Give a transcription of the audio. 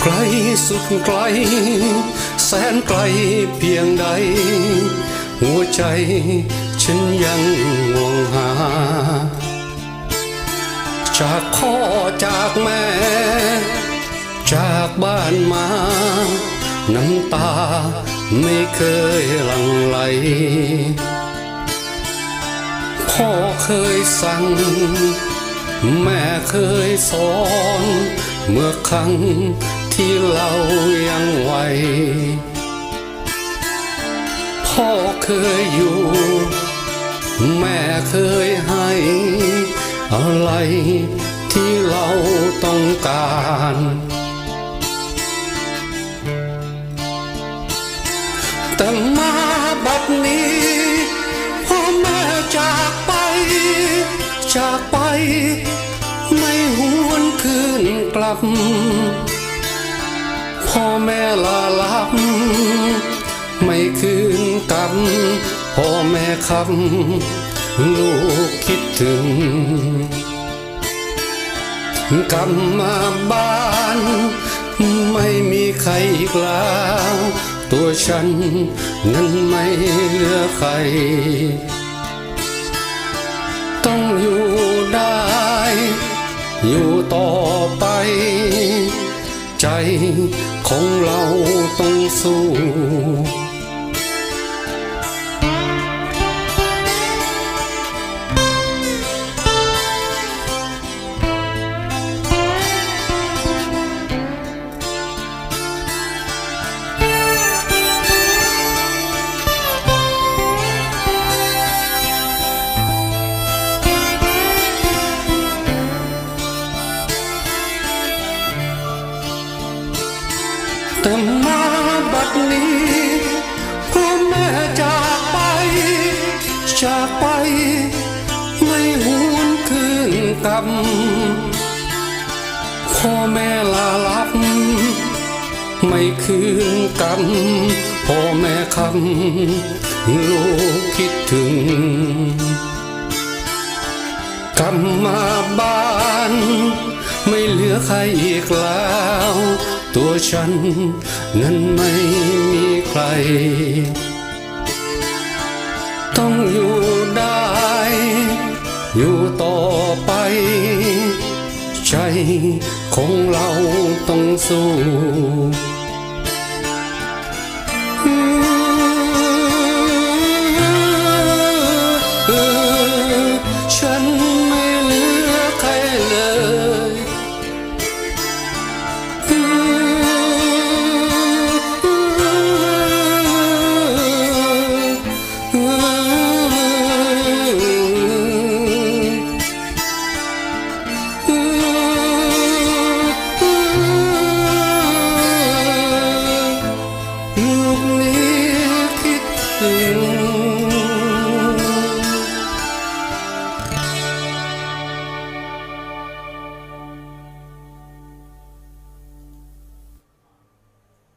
ไกลสุดไกล แสนไกลเพียงใด หัวใจฉันยังห่วงหา จากพ่อจากแม่ จากบ้านมา น้ำตาไม่เคยหลั่งไหล พ่อเคยสั่ง แม่เคยสอน เมื่อครั้งที่เรายังไหวพ่อเคยอยู่ แม่เคยให้ อะไรที่เราต้องการ แต่มาบัดนี้พ่อแม่จากไป จากไป ไม่หวนคืน ลับ พ่อแม่ลาลับ ไม่คืนกลับพ่อแม่คำลูกคิดถึงกลับมาบ้าน ไม่มีใครอีกแล้ว ตัวฉันนั้นไม่เหลือใคร ต้องอยู่ได้ อยู่ต่อ ใจของเราต้องสู้ นี้พ่อแม่จากไป จากไป ไม่หวนคืนกลับพ่อแม่ลาลับ ไม่คืนกลับพ่อแม่คำลูกคิดถึงกลับมาบ้าน ไม่เหลือใครอีกแล้ว ตัวฉันนั้นไม่มีใคร ต้องอยู่ได้ อยู่ต่อไป ใจของเราต้องสู้